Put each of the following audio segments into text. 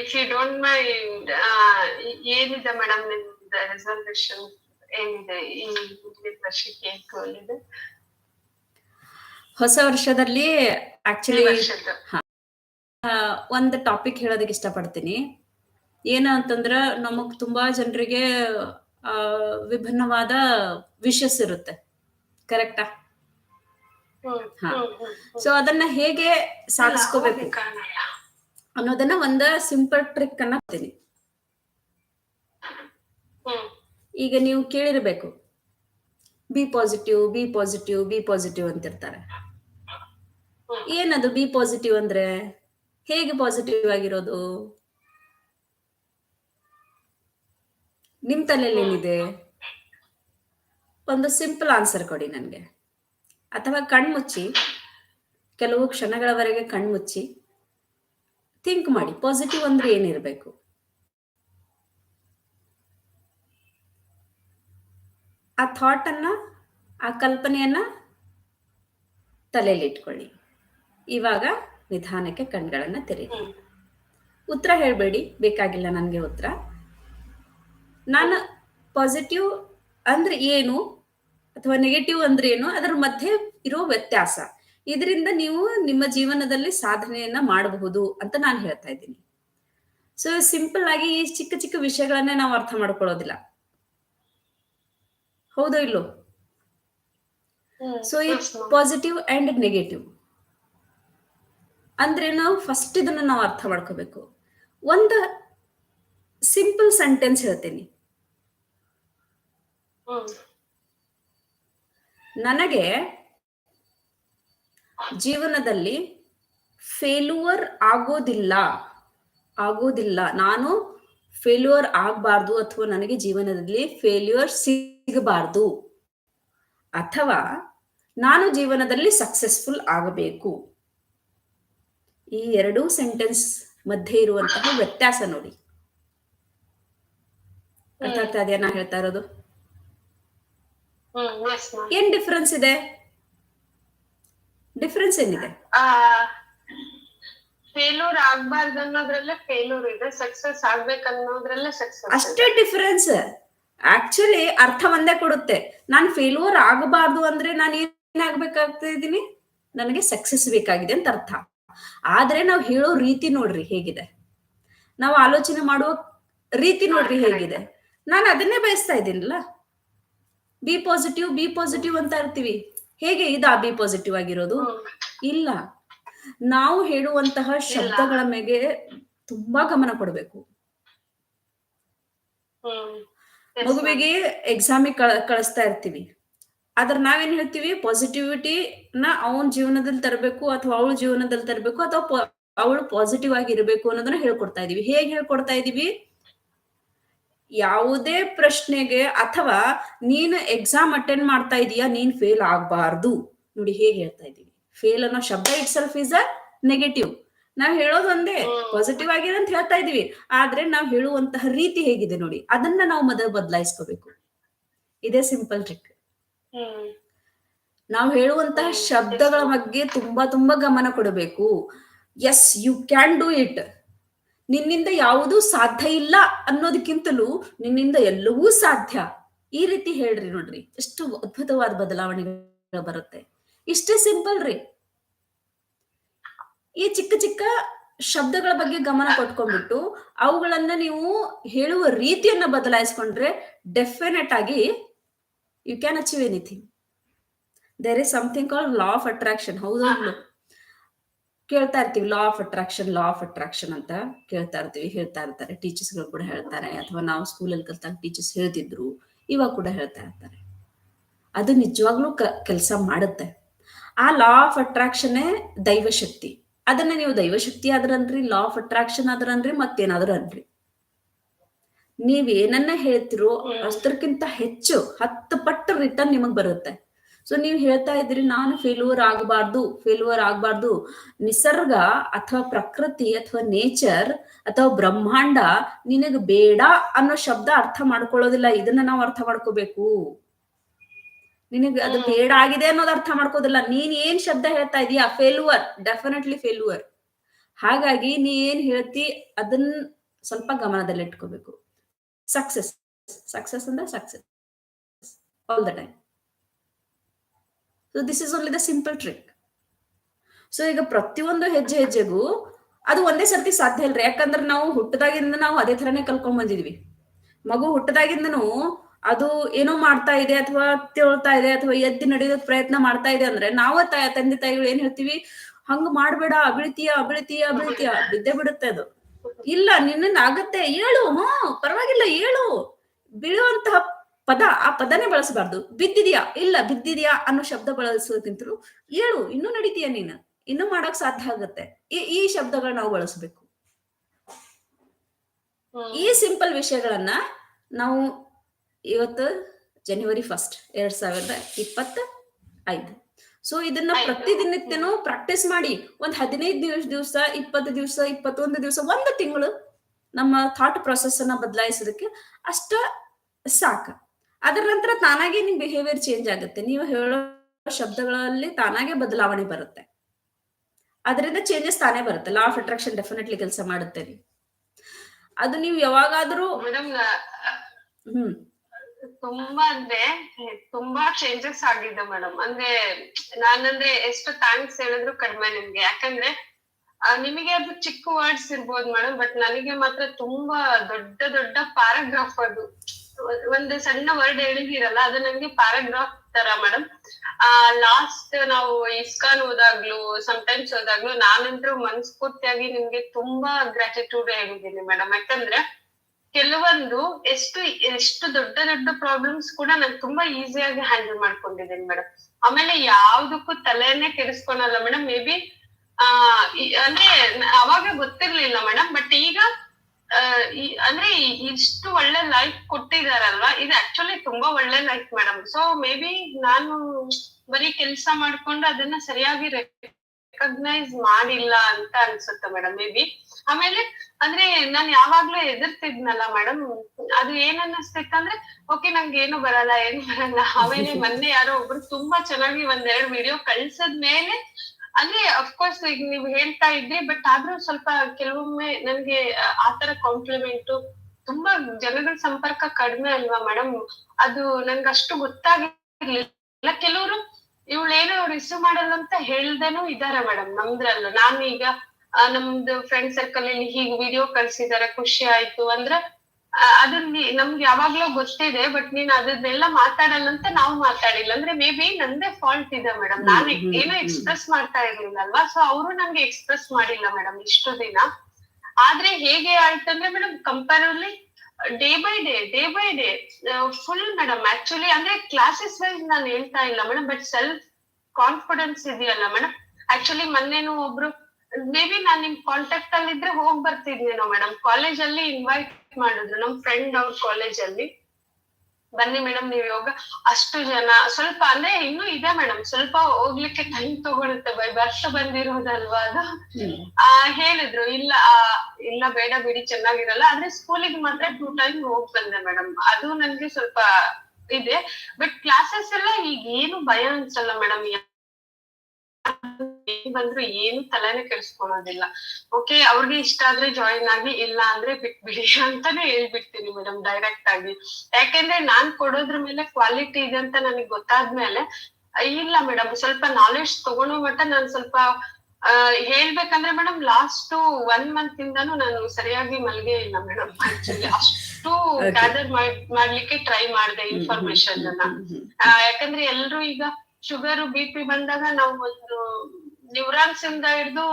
If you don't mind ಏನಿದೆ madam ನಿಮ್ದು resolution ಏನಿದೆ ಈ ವರ್ಷಕ್ಕೆ ಏನ್ goal ಹೊಸ ವರ್ಷದಲ್ಲಿ ಆಕ್ಚುಲಿ ಒಂದು ಟಾಪಿಕ್ ಹೇಳೋದಕ್ಕೆ ಇಷ್ಟಪಡ್ತೀನಿ. ಏನ ಅಂತಂದ್ರ ನಮಗ್ ತುಂಬಾ ಜನರಿಗೆ ಆ ವಿಭಿನ್ನವಾದ ವಿಷಸ್ ಇರುತ್ತೆ. ಕರೆಕ್ಟಾ. ಸೊ ಅದನ್ನ ಹೇಗೆ ಸಾಧಿಸ್ಕೋಬೇಕು. ಅನ್ನೋದನ್ನ ಒಂದ ಸಿಂಪಲ್ ಟ್ರಿಕ್ ಅನ್ನ ಕೊಡ್ತೀನಿ. ಈಗ ನೀವು ಕೇಳಿರ್ಬೇಕು. Be positive be positive be positive ಅಂತಿರ್ತಾರೆ. ಇರ್ತಾರೆ ಏನದು ಬಿ ಪಾಸಿಟಿವ್ ಅಂದ್ರೆ? ಹೇಗೆ ಪಾಸಿಟಿವ್ ಆಗಿರೋದು? ನಿಮ್ ತಲೆಯಲ್ಲಿ ಏನಿದೆ? ಒಂದು ಸಿಂಪಲ್ ಆನ್ಸರ್ ಕೊಡಿ ನನಗೆ. ಅಥವಾ ಕಣ್ಮುಚ್ಚಿ ಕೆಲವು ಕ್ಷಣಗಳವರೆಗೆ ಕಣ್ಮುಚ್ಚಿ. ಥಿಂಕ್ ಮಾಡಿ ಪಾಸಿಟಿವ್ ಅಂದ್ರೆ ಏನಿರಬೇಕು? ಆ ಥಾಟ್ ಅನ್ನ ಆ ಕಲ್ಪನೆಯನ್ನ ತಲೆಯಲ್ಲಿ ಇಟ್ಕೊಳ್ಳಿ ಇವಾಗ ನಿಧಾನಕ್ಕೆ ಕಣ್ಗಳನ್ನ ತೆರೀರಿ ಉತ್ತರ ಹೇಳಬೇಡಿ ಬೇಕಾಗಿಲ್ಲ ನನಗೆ ಉತ್ತರ. ನಾನು ಪಾಸಿಟಿವ್ ಅಂದ್ರೆ ಏನು ಅಥವಾ ನೆಗೆಟಿವ್ ಅಂದ್ರೆ ಏನು ಅದರ ಮಧ್ಯೆ ಇರೋ ವ್ಯತ್ಯಾಸ. ಇದರಿಂದ ನೀವು ನಿಮ್ಮ ಜೀವನದಲ್ಲಿ ಸಾಧನೆಯನ್ನ ಮಾಡಬಹುದು ಅಂತ ನಾನು ಹೇಳ್ತಾ ಇದ್ದೀನಿ. ಸೊ ಸಿಂಪಲ್ ಆಗಿ ಈ ಚಿಕ್ಕ ಚಿಕ್ಕ ವಿಷಯಗಳನ್ನೇ ನಾವು ಅರ್ಥ ಮಾಡ್ಕೊಳ್ಳೋದಿಲ್ಲ. ಹೌದೋ ಇಲ್ಲೋ. ಸೊ ಈ ಪಾಸಿಟಿವ್ ಅಂಡ್ ನೆಗೆಟಿವ್ ಅಂದ್ರೆ ನಾವು ಫಸ್ಟ್ ಇದನ್ನ ನಾವು ಅರ್ಥ ಮಾಡ್ಕೋಬೇಕು. ಒಂದು ಸಿಂಪಲ್ ಸೆಂಟೆನ್ಸ್ ಹೇಳ್ತೀನಿ. ನನಗೆ ಜೀವನದಲ್ಲಿ ಫೇಲ್ಯೂರ್ ಆಗೋದಿಲ್ಲ. ಆಗೋದಿಲ್ಲ. ನಾನು ಫೇಲ್ಯೂರ್ ಆಗಬಾರ್ದು ಅಥವಾ ನನಗೆ ಜೀವನದಲ್ಲಿ ಫೇಲ್ಯೂರ್ ಸಿಗಬಾರ್ದು. ಅಥವಾ ನಾನು ಜೀವನದಲ್ಲಿ ಸಕ್ಸಸ್ಫುಲ್ ಆಗಬೇಕು. ಈ ಎರಡೂ ಸೆಂಟೆನ್ಸ್ ಮಧ್ಯೆ ಇರುವಂತಹ ವ್ಯತ್ಯಾಸ ನೋಡಿ. ಅರ್ಥ ಆಗ್ತಾ ಇದೆಯಾ ನಾ ಹೇಳ್ತಾ ಇರೋದು. ಏನ್ ಡಿಫ್ರೆನ್ಸ್ ಇದೆ? ಡಿಫ್ರೆನ್ಸ್ ಏನಿದೆ? ಆ ಫೇಲ್ಯೂರ್ ಆಗ್ಬಾರ್ದು ಅನ್ನೋದ್ರಲ್ಲೇ ಫೇಲ್ಯೂರ್ ಇದೆ. ಸಕ್ಸಸ್ ಆಗ್ಬೇಕು ಅನ್ನೋದ್ರಲ್ಲೇ ಸಕ್ಸಸ್ ಅಷ್ಟೇ ಡಿಫರೆನ್ಸ್ ಆಕ್ಚುಲಿ ಅರ್ಥ ಒಂದೇ ಕೊಡುತ್ತೆ. ನಾನು ಫೇಲ್ಯೂರ್ ಆಗಬಾರ್ದು ಅಂದ್ರೆ ನಾನು ಏನಾಗ್ಬೇಕಾಗ್ತಾ ಇದ್ದೀನಿ? ನನಗೆ ಸಕ್ಸಸ್ ಬೇಕಾಗಿದೆ ಅಂತ ಅರ್ಥ. ಆದ್ರೆ ನಾವು ಹೇಳೋ ರೀತಿ ನೋಡ್ರಿ ಹೇಗಿದೆ. ನಾವು ಆಲೋಚನೆ ಮಾಡುವ ರೀತಿ ನೋಡ್ರಿ ಹೇಗಿದೆ. ನಾನು ಅದನ್ನೇ ಬಯಸ್ತಾ ಇದ್ದೀನಲ್ಲ. ಬಿ ಪಾಸಿಟಿವ್ ಬಿ ಪಾಸಿಟಿವ್ ಅಂತ ಇರ್ತೀವಿ. ಹೇಗೆ ಇದು ಬಿ ಪಾಸಿಟಿವ್ ಆಗಿರೋದು? ಇಲ್ಲ. ನಾವು ಹೇಳುವಂತಹ ಶಬ್ದಗಳ ಮೇಲೆ ತುಂಬಾ ಗಮನ ಕೊಡಬೇಕು. ಮಗುವಿಗೆ ಎಕ್ಸಾಮಿಗೆ ಕಳ ಕಳಿಸ್ತಾ ಇರ್ತೀವಿ. ಆದ್ರೆ ನಾವೇನ್ ಹೇಳ್ತೀವಿ? ಪಾಸಿಟಿವಿಟಿ ನ ಅವನ ಜೀವನದಲ್ಲಿ ತರಬೇಕು ಅಥವಾ ಅವಳ ಜೀವನದಲ್ಲಿ ತರಬೇಕು ಅಥವಾ ಅವಳು ಪಾಸಿಟಿವ್ ಆಗಿರ್ಬೇಕು ಅನ್ನೋದನ್ನ ಹೇಳ್ಕೊಡ್ತಾ ಇದೀವಿ. ಹೇಗೆ ಹೇಳ್ಕೊಡ್ತಾ ಇದೀವಿ? ಯಾವುದೇ ಪ್ರಶ್ನೆಗೆ ಅಥವಾ ನೀನು ಎಕ್ಸಾಮ್ ಅಟೆಂಡ್ ಮಾಡ್ತಾ ಇದೀಯಾ ನೀನ್ ಫೇಲ್ ಆಗ್ಬಾರ್ದು. ನೋಡಿ ಹೇಗೆ ಹೇಳ್ತಾ ಇದೀವಿ ಫೇಲ್ ಅನ್ನೋ ಶಬ್ದ itself is a negative ನಾವ್ ಹೇಳೋದು ಒಂದೇ ಪಾಸಿಟಿವ್ ಆಗಿದೆ ಅಂತ ಹೇಳ್ತಾ ಇದೀವಿ. ಆದ್ರೆ ನಾವ್ ಹೇಳುವಂತಹ ರೀತಿ ಹೇಗಿದೆ ನೋಡಿ ಅದನ್ನ ನಾವು ಮೊದಲು ಬದಲಾಯಿಸ್ಕೋಬೇಕು. ಇದೇ ಸಿಂಪಲ್ ಟ್ರಿಕ್ ನಾವು ಹೇಳುವಂತಹ ಶಬ್ದಗಳ ಬಗ್ಗೆ ತುಂಬಾ ತುಂಬಾ ಗಮನ ಕೊಡಬೇಕು. Yes you can do it ನಿನ್ನಿಂದ ಯಾವುದೂ ಸಾಧ್ಯ ಇಲ್ಲ ಅನ್ನೋದಕ್ಕಿಂತಲೂ ನಿನ್ನಿಂದ ಎಲ್ಲವೂ ಸಾಧ್ಯ. ಈ ರೀತಿ ಹೇಳ್ರಿ ನೋಡ್ರಿ, ಎಷ್ಟು ಅದ್ಭುತವಾದ ಬದಲಾವಣೆ ಬರುತ್ತೆ. ಇಷ್ಟೇ ಸಿಂಪಲ್ ರೀ. ಈ ಚಿಕ್ಕ ಚಿಕ್ಕ ಶಬ್ದಗಳ ಬಗ್ಗೆ ಗಮನ ಕೊಟ್ಕೊಂಡ್ಬಿಟ್ಟು ಅವುಗಳನ್ನ ನೀವು ಹೇಳುವ ರೀತಿಯನ್ನ ಬದಲಾಯಿಸ್ಕೊಂಡ್ರೆ ಡೆಫಿನೆಟ್ ಆಗಿ you can achieve anything there is something call law of attraction ಹೌದೌದು? ಕೇಳ್ತಾ ಇರ್ತೀವಿ law of attraction law of attraction ಅಂತ ಕೇಳ್ತಾ ಇರ್ತೀವಿ, ಹೇಳ್ತಾ ಇರ್ತಾರೆ. ಟೀಚರ್ಸ್ಗಳು ಕೂಡ ಹೇಳ್ತಾರೆ, ಅಥವಾ ನಾವು ಸ್ಕೂಲಲ್ಲಿ ಕಲ್ತಾಗ ಟೀಚರ್ಸ್ ಹೇಳ್ತಿದ್ರು ಇವಾಗ ಕೂಡ ಹೇಳ್ತಾ ಇರ್ತಾರೆ. ಅದು ನಿಜವಾಗ್ಲೂ ಕೆಲಸ ಮಾಡುತ್ತೆ. ಆ ಲಾ ಆಫ್ ಅಟ್ರಾಕ್ಷನ್ ದೈವಶಕ್ತಿ ಅದನ್ನ ನೀವು ದೈವಶಕ್ತಿ ಆದ್ರನ್ರಿ ಲಾ ಆಫ್ ಅಟ್ರಾಕ್ಷನ್ ಆದ್ರನ್ರಿ ಮತ್ತೇನಾದ್ರೂ ಅನ್ರಿ. ನೀವ್ ಏನನ್ನ ಹೇಳ್ತಿರೋ ಅಷ್ಟಕ್ಕಿಂತ ಹೆಚ್ಚು, ಹತ್ತು ಪಟ್ಟು ರಿಟರ್ನ್ ನಿಮಗ್ ಬರುತ್ತೆ. ಸೊ ನೀವು ಹೇಳ್ತಾ ಇದ್ರಿ ನಾನು ಫೇಲ್ಯೂರ್ ಆಗಬಾರ್ದು ಫೇಲ್ಯೂರ್ ಆಗಬಾರ್ದು. ನಿಸರ್ಗ ಅಥವಾ ಪ್ರಕೃತಿ ಅಥವಾ ನೇಚರ್ ಅಥವಾ ಬ್ರಹ್ಮಾಂಡ ನಿನಗೆ ಬೇಡ ಅನ್ನೋ ಶಬ್ದ ಅರ್ಥ ಮಾಡ್ಕೊಳ್ಳೋದಿಲ್ಲ. ಇದನ್ನ ನಾವು ಅರ್ಥ ಮಾಡ್ಕೋಬೇಕು. ನಿನಗೆ ಅದು ಬೇಡ ಆಗಿದೆ ಅನ್ನೋದು ಅರ್ಥ ಮಾಡ್ಕೋದಿಲ್ಲ. ನೀನ್ ಏನ್ ಶಬ್ದ ಹೇಳ್ತಾ ಇದೀಯಾ? ಫೇಲ್ಯೂರ್ ಡೆಫಿನೆಟ್ಲಿ ಫೇಲ್ಯೂರ್ ಹಾಗಾಗಿ ನೀ ಏನ್ ಹೇಳ್ತಿ ಅದನ್ನ ಸ್ವಲ್ಪ ಗಮನದಲ್ಲಿ ಇಟ್ಕೋಬೇಕು ಸಕ್ಸಸ್ ಸಕ್ಸಸ್ ಅಂದ್ರೆ success all the time so this is only the simple trick so ಈಗ ಪ್ರತಿಯೊಂದು ಹೆಜ್ಜೆ ಹೆಜ್ಜೆಗೂ ಅದು ಒಂದೇ ಸರ್ತಿ ಸಾಧ್ಯ ಇಲ್ರಿ ಯಾಕಂದ್ರೆ ನಾವು ಹುಟ್ಟದಾಗಿಂದ ನಾವು ಅದೇ ತರನೇ ಕಲ್ಕೊಂಡ್ ಬಂದಿದ್ವಿ. ಮಗು ಹುಟ್ಟದಾಗಿಂದನು ಅದು ಏನೋ ಮಾಡ್ತಾ ಇದೆ ಅಥವಾ ತಿಳ್ತಾ ಇದೆ ಅಥವಾ ಎದ್ದು ನಡೆಯೋದ್ ಪ್ರಯತ್ನ ಮಾಡ್ತಾ ಇದೆ ಅಂದ್ರೆ ನಾವ ತಂದೆ, ತಾಯಿಗಳು ಏನ್ ಹೇಳ್ತೀವಿ? ಹಂಗ ಮಾಡ್ಬೇಡ ಅಬಿಳಿತೀಯ ಅಬಿಳಿತೀಯ ಅಬಿಳಿತೀಯ ಬಿದ್ದೆ ಬಿಡುತ್ತೆ ಅದು. ಇಲ್ಲ ನಿನ್ನ ಆಗತ್ತೆ. ಹೇಳು ಹಾ ಪರವಾಗಿಲ್ಲ ಹೇಳು ಬೀಳುವಂತಹ ಪದ ಆ ಪದನೇ ಬಳಸಬಾರ್ದು. ಬಿದ್ದಿದ್ಯಾ? ಇಲ್ಲ ಬಿದ್ದಿದ್ಯಾ ಅನ್ನೋ ಶಬ್ದ ಬಳಸೋದಕ್ಕಿಂತಲೂ ಹೇಳು ಇನ್ನೂ ನಡೀತೀಯ ನೀನು? ಇನ್ನೂ ಮಾಡಕ್ ಸಾಧ್ಯ ಆಗತ್ತೆ. ಈ ಈ ಶಬ್ದಗಳನ್ನ ನಾವು ಬಳಸಬೇಕು. ಈ ಸಿಂಪಲ್ ವಿಷಯಗಳನ್ನ ನಾವು ಇವತ್ತು ಜನವರಿ ಫಸ್ಟ್ ಎರಡ್ ಸಾವಿರದ ಇಪ್ಪತ್ತ ಐದು ಸೊ ಇದನ್ನ ಪ್ರತಿ ಪ್ರತಿದಿನಿತ್ಯನೂ ಪ್ರಾಕ್ಟೀಸ್ ಮಾಡಿ ಒಂದ್ ಹದಿನೈದು ದಿವಸ ದಿವಸ ಇಪ್ಪತ್ತು ದಿವಸ ಇಪ್ಪತ್ತೊಂದು ದಿವಸ ಒಂದು ತಿಂಗಳು ನಮ್ಮ ಥಾಟ್ ಪ್ರೊಸೆಸ್ ಅನ್ನ ಬದಲಾಯಿಸೋದಕ್ಕೆ ಅಷ್ಟ ಸಾಕ. ಅದರ ನಂತರ ತಾನಾಗೆ ನಿಮ್ ಬಿಹೇವಿಯರ್ ಚೇಂಜ್ ಆಗುತ್ತೆ. ನೀವು ಹೇಳೋ ಶಬ್ದಗಳಲ್ಲಿ ತಾನಾಗೆ ಬದಲಾವಣೆ ಬರುತ್ತೆ. ಅದರಿಂದ ಚೇಂಜಸ್ ತಾನೇ ಬರುತ್ತೆ. ಲಾ ಆಫ್ ಅಟ್ರಾಕ್ಷನ್ ಡೆಫಿನೆಟ್ಲಿ ಕೆಲಸ ಮಾಡುತ್ತೆ ಅದು ನೀವು ಯಾವಾಗಾದ್ರೂ ಮೇಡಮ್ ಹ್ಮ್. ತುಂಬಾ ಅಂದ್ರೆ ತುಂಬಾ ಚೇಂಜಸ್ ಆಗಿದೆ ಮೇಡಮ್ ಅಂದ್ರೆ ನಾನಂದ್ರೆ ಎಷ್ಟು ಥ್ಯಾಂಕ್ಸ್ ಹೇಳಿದ್ರು ಕಡಿಮೆ ನಿಮ್ಗೆ. ಯಾಕಂದ್ರೆ ನಿಮಗೆ ಅದು ಚಿಕ್ಕ ವರ್ಡ್ಸ್ ಇರ್ಬೋದು ಮೇಡಮ್ ಬಟ್ ನನಗೆ ಮಾತ್ರ ತುಂಬಾ ದೊಡ್ಡ ದೊಡ್ಡ ಪ್ಯಾರಾಗ್ರಾಫ್ ಅದು. ಒಂದು ಸಣ್ಣ ವರ್ಡ್ ಹೇಳಿದಿರಲ್ಲ ಅದು ನಂಗೆ ಪ್ಯಾರಾಗ್ರಾಫ್ ತರ ಮೇಡಮ್ ಆ ಲಾಸ್ಟ್ ನಾವು ಇಸ್ಕಾನ್ ಹೋದಾಗ್ಲು ಟೈಮ್ಸ್ ಹೋದಾಗ್ಲು ನಾನಂತೂ ಮನಸ್ಫೂರ್ತಿಯಾಗಿ ನಿಮ್ಗೆ ತುಂಬಾ ಗ್ರಾಟಿಟ್ಯೂಡ್ ಹೇಳಿದ್ದೀನಿ ಮೇಡಮ್ ಯಾಕಂದ್ರೆ ಕೆಲವೊಂದು ಎಷ್ಟು ಎಷ್ಟು ದೊಡ್ಡ ದೊಡ್ಡ ಪ್ರಾಬ್ಲಮ್ಸ್ ಕೂಡ ನಾನು ತುಂಬಾ ಈಸಿಯಾಗಿ ಹ್ಯಾಂಡಲ್ ಮಾಡ್ಕೊಂಡಿದ್ದೀನಿ ಮೇಡಮ್ ಆಮೇಲೆ ಯಾವ್ದಕ್ಕೂ ತಲೆನೇ ಕೆಡಿಸ್ಕೊಳಲ್ಲ ಮೇಡಮ್ ಮೇ ಬಿ ಆ ಅಂದ್ರೆ ಅವಾಗ ಗೊತ್ತಿರ್ಲಿಲ್ಲ ಮೇಡಮ್ ಬಟ್ ಈಗ ಅಂದ್ರೆ ಇಷ್ಟು ಒಳ್ಳೆ ಲೈಫ್ ಕೊಟ್ಟಿದಾರಲ್ವಾ? ಇದು ಆಕ್ಚುಲಿ ತುಂಬಾ ಒಳ್ಳೆ life madam so maybe ನಾನು ಬರೀ ಕೆಲ್ಸ ಮಾಡ್ಕೊಂಡು ಅದನ್ನ ಸರಿಯಾಗಿ ರೆಕಗ್ನೈಸ್ ಮಾಡಿಲ್ಲ ಅಂತ ಅನ್ಸುತ್ತೆ ಮೇಡಮ್ ಮೇ ಬಿ ಆಮೇಲೆ ಅಂದ್ರೆ ನಾನ್ ಯಾವಾಗ್ಲೂ ಎದುರ್ತಿದ್ನಲ್ಲ ಮೇಡಮ್ ಅದು ಏನ್ ಅನ್ನಿಸ್ತಿತ್ತಂದ್ರೆ ಓಕೆ ನಂಗೆ ಏನು ಬರಲ್ಲ ಏನು ಬರಲ್ಲ. ಆಮೇಲೆ ಮೊನ್ನೆ ಯಾರೋ ಒಬ್ರು ತುಂಬಾ ಚೆನ್ನಾಗಿ ಒಂದೆರಡು ವಿಡಿಯೋ ಕಳ್ಸದ್ಮೇಲೆ ಅಂದ್ರೆ ಅಫ್ಕೋರ್ಸ್ ಈಗ ನೀವ್ ಹೇಳ್ತಾ ಇದ್ರಿ ಬಟ್ ಆದ್ರೂ ಸ್ವಲ್ಪ ಕೆಲವೊಮ್ಮೆ ನನ್ಗೆ ಆತರ ಕಾಂಪ್ಲಿಮೆಂಟ್ ತುಂಬಾ ಜನಗಳ ಸಂಪರ್ಕ ಕಡಿಮೆ ಅಲ್ವಾ ಮೇಡಮ್ ಅದು ನಂಗೆ ಅಷ್ಟು ಗೊತ್ತಾಗಿರ್ಲಿಲ್ಲ ಕೆಲವರು ಅವ್ರು ರಿಸೀವ್ ಮಾಡಲ್ಲ ಅಂತ ಹೇಳ್ದೇನು ಇದಾರೆ ಮೇಡಮ್ ನಮ್ದ್ರಲ್ಲೂ. ನಾನು ಈಗ ನಮ್ದು ಫ್ರೆಂಡ್ ಸರ್ಕಲ್ ಅಲ್ಲಿ ಹೀಗ್ ವಿಡಿಯೋ ಕಳ್ಸಿದಾರೆ ಖುಷಿ ಆಯ್ತು ಅಂದ್ರೆ ಅದನ್ನ ನಮ್ಗೆ ಯಾವಾಗ್ಲೂ ಗೊತ್ತಿದೆ ಬಟ್ ನೀನ್ ಅದನ್ನೆಲ್ಲ ಮಾತಾಡಲ್ಲ ಅಂತ ನಾವು ಮಾತಾಡಿಲ್ಲ. ಅಂದ್ರೆ ಮೇ ಬಿ ನಂದೇ ಫಾಲ್ಟ್ ಇದೆ ಮೇಡಮ್ ನಾನು ಏನೋ ಎಕ್ಸ್ಪ್ರೆಸ್ ಮಾಡ್ತಾ ಇರ್ಲಿಲ್ಲ ಅಲ್ವಾ? ಸೊ ಅವರು ನಂಗೆ ಎಕ್ಸ್ಪ್ರೆಸ್ ಮಾಡಿಲ್ಲ ಮೇಡಮ್ ಇಷ್ಟು ದಿನ. ಆದ್ರೆ ಹೇಗೆ ಆಯ್ತಂದ್ರೆ madam comparatively day by day day by day full madam actually ಅಂದ್ರೆ ಕ್ಲಾಸಸ್ ವೈಸ್ ನಾನು ಹೇಳ್ತಾ ಇಲ್ಲ ಮೇಡಮ್ ಬಟ್ ಸೆಲ್ಫ್ ಕಾನ್ಫಿಡೆನ್ಸ್ ಇದೆಯಲ್ಲ ಮೇಡಮ್ ಆಕ್ಚುಲಿ ಮೊನ್ನೆನು ಒಬ್ರು ಮೇ ಬಿ ನಾನ್ ನಿಮ್ ಕಾಂಟ್ಯಾಕ್ಟ್ ಅಲ್ಲಿ ಇದ್ರೆ ಹೋಗ್ ಬರ್ತಿದ್ನೇನೋ ಮೇಡಮ್ ಕಾಲೇಜ್ ಅಲ್ಲಿ ಇನ್ವೈಟ್ ಮಾಡಿದ್ರು, ನಮ್ ಫ್ರೆಂಡ್ ಅವ್ರ ಕಾಲೇಜ್ ಅಲ್ಲಿ. ಬನ್ನಿ ಮೇಡಮ್ ನೀವ್ ಯೋಗ ಅಷ್ಟು ಜನ ಸ್ವಲ್ಪ ಅಂದ್ರೆ ಇನ್ನು ಇದೆ ಮೇಡಮ್ ಸ್ವಲ್ಪ ಹೋಗ್ಲಿಕ್ಕೆ ಟೈಮ್ ತಗೊಳುತ್ತೆ ಬೈ ಬರ್ತಾ ಬಂದಿರೋದಲ್ವಾ ಅದು? ಆ ಹೇಳಿದ್ರು ಇಲ್ಲ ಇಲ್ಲ ಬೇಡ ಬಿಡಿ ಚೆನ್ನಾಗಿರಲ್ಲ ಆದ್ರೆ ಸ್ಕೂಲಿಗೆ ಮಾತ್ರ ಟೂ ಟೈಮ್ ಹೋಗ್ ಬಂದೆ ಮೇಡಮ್ ಅದು ನನ್ಗೆ ಸ್ವಲ್ಪ ಇದೆ ಬಟ್ ಕ್ಲಾಸಸ್ ಎಲ್ಲ ಈಗ ಏನು ಭಯ ಅನ್ಸಲ್ಲ ಮೇಡಮ್ ಬಂದ್ರು ಏನು ತಲೆನೇ ಕೆಡಿಸ್ಕೊಳೋದಿಲ್ಲ ಓಕೆ ಅವ್ರಿಗೆ ಇಷ್ಟ ಆದ್ರೆ ಜಾಯಿನ್ ಆಗಿ ಇಲ್ಲ ಅಂದ್ರೆ ಬಿಟ್ಬಿಡಿ ಅಂತಾನೆ ಹೇಳ್ಬಿಡ್ತೀನಿ ಮೇಡಮ್ ಡೈರೆಕ್ಟ್ ಆಗಿ. ಯಾಕೆಂದ್ರೆ ನಾನ್ ಕೊಡೋದ್ರ ಮೇಲೆ ಕ್ವಾಲಿಟಿ ಇದೆ ಅಂತ ನನಗೆ ಗೊತ್ತಾದ್ಮೇಲೆ ಇಲ್ಲ ಮೇಡಮ್ ಸ್ವಲ್ಪ ನಾಲೆಡ್ಜ್ ತಗೊಳೋ ಮಟ್ಟ ನಾನು ಸ್ವಲ್ಪ ಹೇಳ್ಬೇಕಂದ್ರೆ ಮೇಡಮ್ ಲಾಸ್ಟ್ ಒನ್ ಮಂತ್ ಇಂದಾನು ನಾನು ಸರಿಯಾಗಿ ಮಲ್ಗೆ ಇಲ್ಲ ಮೇಡಮ್ ಅಷ್ಟು. ಗ್ಯಾದರ್ ಮಾಡ್ಲಿಕ್ಕೆ ಟ್ರೈ ಮಾಡಿದೆ ಇನ್ಫಾರ್ಮೇಶನ್ ಅನ್ನ. ಯಾಕಂದ್ರೆ ಎಲ್ರು ಈಗ ಶುಗರ್ ಬಿ ಪಿ ಬಂದಾಗ ನಾವು ಒಂದು ನ್ಯೂರಾನ್ಸ್ ಇಂದ ಹಿಡ್ದು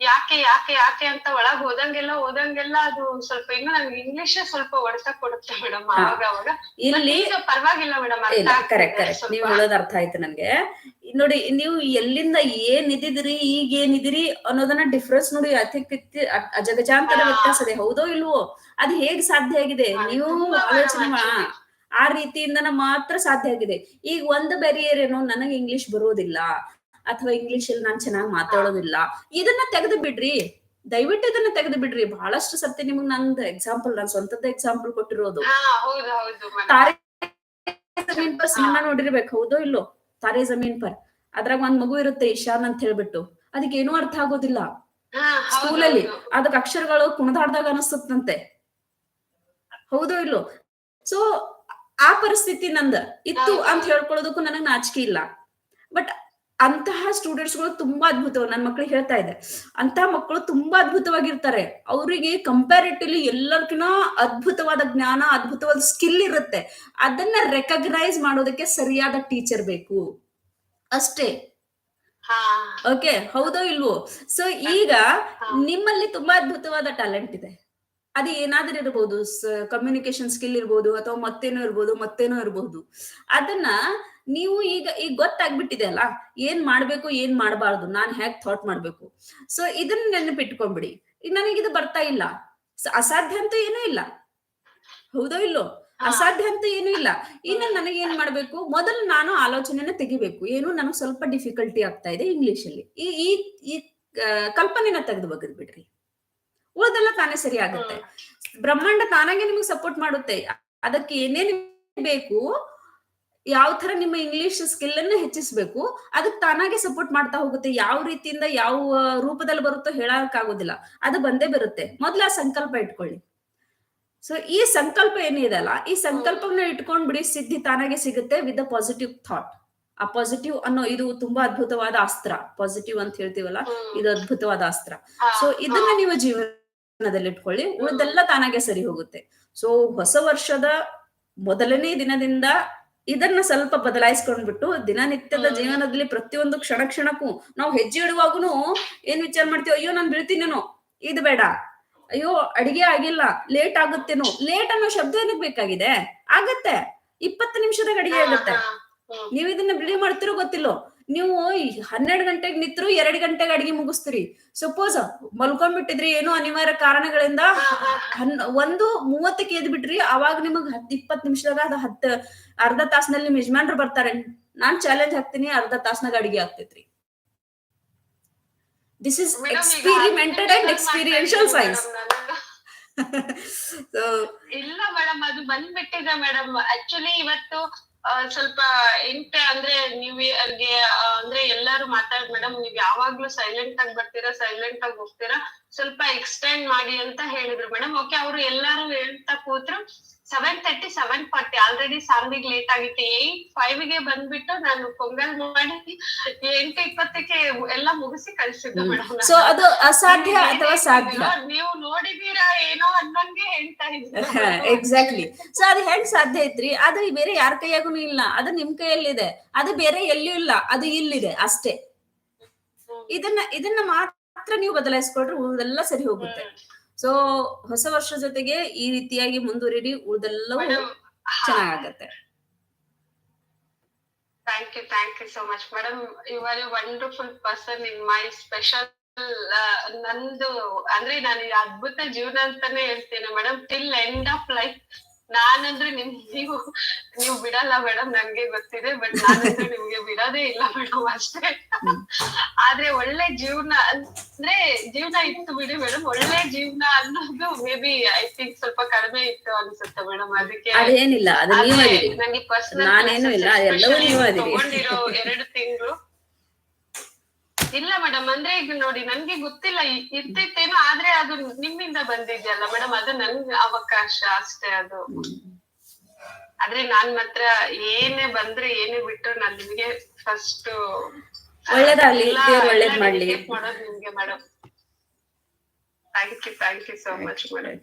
ಯಾಕೆ ಯಾಕೆ ಯಾಕೆ ಅಂತ ಒಳಗ್ ಹೋದಂಗೆಲ್ಲ ಹೋದಂಗೆಲ್ಲ ಅದು ಸ್ವಲ್ಪ ಇನ್ನು ನಂಗೆ ಇಂಗ್ಲಿಷ್ ಸ್ವಲ್ಪ ಹೊಡೆತ ಕೊಡುತ್ತೆ ಮೇಡಮ್ ಆವಾಗ ಅವಾಗ ಅವಾಗ ಇಲ್ಲಿ ಈಗ ಪರವಾಗಿಲ್ಲ ಮೇಡಮ್ ಕರೆಕ್ಟ್ ಕರೆಕ್ಟ್ ನೀವು ಹೇಳೋದು ಅರ್ಥ ಆಯ್ತು ನನ್ಗೆ. ನೋಡಿ ನೀವು ಎಲ್ಲಿಂದ ಏನ್ ಇದಿದಿರಿ ಈಗ ಏನಿದಿರಿ ಅನ್ನೋದನ್ನ ಡಿಫ್ರೆನ್ಸ್ ನೋಡಿ ಅತಿ ಕಿತ್ತಿ- ಅ- ಅಜಗಜಾಂತರ ವ್ಯತ್ಯಾಸ ಇದೆ. ಹೌದೋ ಇಲ್ವೋ? ಅದ್ ಹೇಗ್ ಸಾಧ್ಯ ಆಗಿದೆ? ನೀವು ಆಲೋಚನೆ ಆ ರೀತಿಯಿಂದನ ಮಾತ್ರ ಸಾಧ್ಯ ಆಗಿದೆ. ಈಗ ಒಂದು ಬ್ಯಾರಿಯರ್ ಏನೋ ನನಗೆ ಇಂಗ್ಲಿಷ್ ಬರೋದಿಲ್ಲ. ಅಥವಾ ಇಂಗ್ಲಿಷ್ ಅಲ್ಲಿ ನಾನು ಚೆನ್ನಾಗಿ ಮಾತಾಡೋದಿಲ್ಲ. ಇದನ್ನ ತೆಗೆದು ಬಿಡ್ರಿ. ದಯವಿಟ್ಟು ಇದನ್ನ ತೆಗೆದು ಬಿಡ್ರಿ. ಬಹಳಷ್ಟು ಸತಿ ನಿಮ್ಗೆ ನಂದು ಎಕ್ಸಾಂಪಲ್ ನಾನ್ ಸ್ವಂತದ ಎಕ್ಸಾಂಪಲ್ ಕೊಟ್ಟಿರೋದು. ತಾರೆ ಜಮೀನ್ ಪರ್ ಸಿನಿಮಾ ನೋಡಿರ್ಬೇಕು ಹೌದೋ ಇಲ್ಲೋ? ತಾರೆ ಜಮೀನ್ ಪರ್. ಅದ್ರಾಗ ಒಂದ್ ಮಗು ಇರುತ್ತೆ ಇಶಾನ್ ಅಂತ ಹೇಳ್ಬಿಟ್ಟು. ಅದಕ್ಕೆ ಏನೂ ಅರ್ಥ ಆಗೋದಿಲ್ಲ. ಸ್ಕೂಲಲ್ಲಿ ಅದಕ್ ಅದಕ್ಕೆ ಅಕ್ಷರಗಳು ಕುಣದಾಡ್ದಾಗ ಅನಿಸ್ತಂತೆ ಹೌದೋ ಇಲ್ಲೋ? ಸೊ ಆ ಪರಿಸ್ಥಿತಿ ನಂದ ಇತ್ತು ಅಂತ ಹೇಳ್ಕೊಳ್ಳೋದಕ್ಕೂ ನನಗ್ ನಾಚಿಕೆ ಇಲ್ಲ. ಬಟ್ ಅಂತಹ ಸ್ಟೂಡೆಂಟ್ಸ್ಗಳು ತುಂಬಾ ಅದ್ಭುತ ನನ್ನ ಮಕ್ಳಿಗೆ ಹೇಳ್ತಾ ಇದ್ದೆ. ಅಂತ ಮಕ್ಕಳು ತುಂಬಾ ಅದ್ಭುತವಾಗಿರ್ತಾರೆ. ಅವರಿಗೆ ಕಂಪ್ಯಾರಿಟಿವ್ಲಿ ಎಲ್ಲರ್ಕಿನ್ನ ಅದ್ಭುತವಾದ ಜ್ಞಾನ ಅದ್ಭುತವಾದ ಸ್ಕಿಲ್ ಇರುತ್ತೆ. ಅದನ್ನ ರೆಕಗ್ನೈಸ್ ಮಾಡೋದಕ್ಕೆ ಸರಿಯಾದ ಟೀಚರ್ ಬೇಕು. ಅಷ್ಟೇ. ಓಕೆ ಹೌದೋ ಇಲ್ವೋ? ಸೊ ಈಗ ನಿಮ್ಮಲ್ಲಿ ತುಂಬಾ ಅದ್ಭುತವಾದ ಟ್ಯಾಲೆಂಟ್ ಇದೆ. ಅದು ಏನಾದ್ರೂ ಇರಬಹುದು ಕಮ್ಯುನಿಕೇಶನ್ ಸ್ಕಿಲ್ ಇರ್ಬೋದು ಅಥವಾ ಮತ್ತೇನೋ ಇರ್ಬೋದು ಮತ್ತೇನೋ ಇರಬಹುದು ಅದನ್ನ ನೀವು ಈಗ ಈಗ ಗೊತ್ತಾಗ್ಬಿಟ್ಟಿದೆ ಅಲ್ಲ ಏನ್ ಮಾಡ್ಬೇಕು ಏನ್ ಮಾಡಬಾರ್ದು ನಾನ್ ಹೇಗ್ ಥಾಟ್ ಮಾಡ್ಬೇಕು. ಸೊ ಇದನ್ನ ನೆನಪಿಟ್ಕೊಂಡ್ಬಿಡಿ ಈಗ ಇದು ಬರ್ತಾ ಇಲ್ಲ. ಅಸಾಧ್ಯ ಅಂತೂ ಏನೂ ಇಲ್ಲ. ಹೌದೋ ಇಲ್ಲೋ. ಅಸಾಧ್ಯ ಅಂತ ಏನೂ ಇಲ್ಲ. ಇನ್ನು ನನಗೆ ಏನ್ ಮಾಡ್ಬೇಕು? ಮೊದಲು ನಾನು ಆಲೋಚನೆನ ತೆಗಿಬೇಕು. ಏನು ನನಗೆ ಸ್ವಲ್ಪ ಡಿಫಿಕಲ್ಟಿ ಆಗ್ತಾ ಇದೆ ಇಂಗ್ಲಿಷ್ ಅಲ್ಲಿ. ಈ ಕಲ್ಪನೆನ ತೆಗೆದು ಬಗದ್ ಬಿಡ್ರಿ ಉಳಿದೆಲ್ಲ ತಾನೇ ಸರಿ ಆಗುತ್ತೆ. ಬ್ರಹ್ಮಾಂಡ ತಾನಾಗೆ ನಿಮಗೆ ಸಪೋರ್ಟ್ ಮಾಡುತ್ತೆ. ಅದಕ್ಕೆ ಏನೇನು ಬೇಕು ಯಾವ ತರ ನಿಮ್ಮ ಇಂಗ್ಲಿಷ್ ಸ್ಕಿಲ್ ಅನ್ನ ಹೆಚ್ಚಿಸ್ಬೇಕು ಅದಕ್ಕೆ ತಾನಾಗೆ ಸಪೋರ್ಟ್ ಮಾಡ್ತಾ ಹೋಗುತ್ತೆ. ಯಾವ ರೀತಿಯಿಂದ ಯಾವ ರೂಪದಲ್ಲಿ ಬರುತ್ತೋ ಹೇಳಕ್ಕಾಗೋದಿಲ್ಲ. ಅದು ಬಂದೇ ಬರುತ್ತೆ. ಮೊದ್ಲು ಆ ಸಂಕಲ್ಪ ಇಟ್ಕೊಳ್ಳಿ. ಸೊ ಈ ಸಂಕಲ್ಪ ಏನಿದೆ ಅಲ್ಲ ಈ ಸಂಕಲ್ಪವನ್ನ ಇಟ್ಕೊಂಡ್ ಬಿಡಿ ಸಿದ್ಧಿ ತಾನಾಗೆ ಸಿಗುತ್ತೆ ವಿತ್ ಅ ಪಾಸಿಟಿವ್ ಥಾಟ್ ಆ ಪಾಸಿಟಿವ್ ಅನ್ನೋ ಇದು ತುಂಬಾ ಅದ್ಭುತವಾದ ಅಸ್ತ್ರ. ಪಾಸಿಟಿವ್ ಅಂತ ಹೇಳ್ತೀವಲ್ಲ ಇದು ಅದ್ಭುತವಾದ ಅಸ್ತ್ರ. ಸೊ ಇದನ್ನ ನೀವು ಜೀವನದಲ್ಲಿ ಇಟ್ಕೊಳ್ಳಿ ಉಳಿದೆಲ್ಲ ತಾನಾಗೆ ಸರಿ ಹೋಗುತ್ತೆ. ಸೊ ಹೊಸ ವರ್ಷದ ಮೊದಲನೇ ದಿನದಿಂದ ಇದನ್ನ ಸ್ವಲ್ಪ ಬದಲಾಯಿಸ್ಕೊಂಡ್ಬಿಟ್ಟು ದಿನನಿತ್ಯದ ಜೀವನದಲ್ಲಿ ಪ್ರತಿಯೊಂದು ಕ್ಷಣ ಕ್ಷಣಕ್ಕೂ ನಾವು ಹೆಜ್ಜೆ ಇಡುವಾಗೂ ಏನ್ ವಿಚಾರ ಮಾಡ್ತೀವಿ ಅಯ್ಯೋ ನಾನು ಬೀಳ್ತೀನೇನೋ ಇದು ಬೇಡ. ಅಯ್ಯೋ ಅಡಿಗೆ ಆಗಿಲ್ಲ ಲೇಟ್ ಆಗುತ್ತೇನೋ. ಲೇಟ್ ಅನ್ನೋ ಶಬ್ದ ಏನಕ್ಕೆ ಬೇಕಾಗಿದೆ? ಆಗತ್ತೆ. ಇಪ್ಪತ್ತು ನಿಮಿಷದಾಗ ಅಡಿಗೆ ಆಗುತ್ತೆ. ನೀವ್ ಇದನ್ನ ಬಿಳಿ ಮಾಡ್ತಿರೋ ಗೊತ್ತಿಲ್ಲೋ? ನೀವು ಹನ್ನೆರಡು ಗಂಟೆಗೆ ನಿತ್ರು ಎರಡ್ ಗಂಟೆಗೆ ಅಡಿಗೆ ಮುಗಿಸ್ತೀರಿ. ಸಪೋಸ್ ಮಲ್ಕೊಂಡ್ಬಿಟ್ಟಿದ್ರಿ ಏನೋ ಅನಿವಾರ್ಯ ಕಾರಣಗಳಿಂದ ಹನ್ ಒಂದು ಮೂವತ್ತಕ್ಕೆ ಎದ್ ಬಿಟ್ರಿ ಅವಾಗ ನಿಮಗ್ ಹತ್ ಇಪ್ಪತ್ ನಿಮಿಷದಾಗ ಅದ ಹತ್ ಅರ್ಧ ತಾಸ್ನಲ್ಲಿ ನಿಮ್ ಯಜಮಾನ್ರು ಬರ್ತಾರೆ. ನಾನ್ ಚಾಲೆಂಜ್ ಹಾಕ್ತೀನಿ ಅರ್ಧ ತಾಸ್ನಾಗ ಅಡಿಗೆ ಆಗ್ತೈತ್ರಿ. This is experimented and experiential science so ಇಲ್ಲ ಮೇಡಮ್ ಅದು ಬಂದ್ಬಿಟ್ಟಿದೆ ಮೇಡಮ್ ಆಕ್ಚುಲಿ ಇವತ್ತು ಸ್ವಲ್ಪ ಇಂಟ ಅಂದ್ರೆ ನೀವ್ ಅವ್ರಿಗೆ ಅಂದ್ರೆ ಎಲ್ಲಾರು ಮಾತಾಡ್ ಮೇಡಮ್ ನೀವ್ ಯಾವಾಗ್ಲೂ ಸೈಲೆಂಟ್ ಆಗಿ ಬರ್ತೀರಾ ಸೈಲೆಂಟ್ ಆಗಿ ಹೋಗ್ತೀರಾ ಸ್ವಲ್ಪ ಎಕ್ಸ್ಟೆಂಡ್ ಮಾಡಿ ಅಂತ ಹೇಳಿದ್ರು ಮೇಡಮ್ ಓಕೆ ಅವ್ರು ಎಲ್ಲಾರು ಹೇಳ್ತಾ ಕೂತ್ರು seven thirty seven forty already ಸಾಂಬಿಗ್ late ಆಗಿತ್ತು. ಏಟ್ ಫೈವ್ಗೆ ಬಂದ್ಬಿಟ್ಟು ನಾನು ಪೊಂಗಲ್ ಮಾಡಿ ಎಂಟು ಇಪ್ಪತ್ತಕ್ಕೆ ಎಲ್ಲ ಮುಗಿಸಿ ಕಳ್ಸಿದ್ದು ಮೇಡಮ್ ಸೊ ಅದು ಅಸಾಧ್ಯ ಅಥವಾ ಸಾಧ್ಯ ನೀವು ನೋಡಿದೀರಾ ಏನೋ ಅನ್ನಂಗೆ ಹೇಳ್ತಾ ಇದ್ದೀರಾ ಎಕ್ಸಾಕ್ಟ್ಲಿ ಸೊ ಅದು ಹೆಂಗ್ ಸಾಧ್ಯ ಐತ್ರಿ. ಅದು ಬೇರೆ ಯಾರ ಕೈಯಾಗೂ ಇಲ್ಲ. ಅದು ನಿಮ್ ಕೈಯಲ್ಲಿದೆ. ಅದು ಬೇರೆ ಎಲ್ಲಿಯೂ ಇಲ್ಲ. ಅದು ಇಲ್ಲಿದೆ ಅಷ್ಟೇ. ಇದನ್ನ ಇದನ್ನ ಮಾತ್ರ ನೀವು ಬದಲಾಯಿಸ್ಕೊಟ್ರೆ ಉಳಿದೆಲ್ಲ ಸರಿ ಹೋಗುತ್ತೆ. ಸೊ ಹೊಸ ವರ್ಷ ಜೊತೆಗೆ ಈ ರೀತಿಯಾಗಿ ಮುಂದುವರಿಡಿ ಉಳಿದೆಲ್ಲವೂ ಚೆನ್ನಾಗತ್ತೆ thank you thank you so much madam you are a wonderful person in my special ನಂದು ಅಂದ್ರೆ ನಾನು ಅದ್ಭುತ ಜೀವನ ಅಂತಾನೆ ಹೇಳ್ತೇನೆ madam till end of life ನಾನಂದ್ರೆ ನಿಮ್ ನೀವು ನೀವು ಬಿಡಲ್ಲ ಮೇಡಮ್ ನಂಗೆ ಗೊತ್ತಿದೆ ಬಟ್ ನಾನಂದ್ರೆ ನಿಮ್ಗೆ ಬಿಡೋದೇ ಇಲ್ಲ ಮೇಡಮ್ ಅಷ್ಟೇ. ಆದ್ರೆ ಒಳ್ಳೆ ಜೀವನ ಅಂದ್ರೆ ಜೀವನ ಇತ್ತು ಬಿಡಿ ಮೇಡಮ್ ಒಳ್ಳೆ ಜೀವನ ಅನ್ನೋದು ಮೇ ಬಿ ಐ ಥಿಂಕ್ ಸ್ವಲ್ಪ ಕಡಿಮೆ ಇತ್ತು ಅನ್ಸುತ್ತೆ ಮೇಡಮ್ ಅದಕ್ಕೆ ಅದೇನಿಲ್ಲ ಅದು ನೀವೇ ನಂಗೆ personal ನಾನೇನು ಇಲ್ಲ, ಎಲ್ಲವೂ ನೀವೇ ತಗೊಂಡಿರೋ ಎರಡು ಇಲ್ಲ ಮೇಡಮ್ ಅಂದ್ರೆ ಈಗ ನೋಡಿ ನನ್ಗೆ ಗೊತ್ತಿಲ್ಲ ಇರ್ತೈತೇನೋ ಇರ್ತಿತ್ತೇನೋ ಆದ್ರೆ ಅದು ನಿಮ್ಮಿಂದ ಬಂದಿದ್ಯಲ್ಲ ಮೇಡಮ್ ಅದು ನನ್ಗೆ ಅವಕಾಶ ಅಷ್ಟೇ ಅದು. ಆದ್ರೆ ನಾನ್ ಮಾತ್ರ ಏನೇ ಬಂದ್ರೆ ಏನೇ ಬಿಟ್ಟು ನಾನ್ ನಿಮ್ಗೆ ಫಸ್ಟ್ ಒಳ್ಳೇದಾಗ್ಲಿ, ಒಳ್ಳೇದ್ ಮಾಡ್ಲಿ. ಮಾಡೋದು ನಿಮ್ಗೆ madam thank you thank you so much madam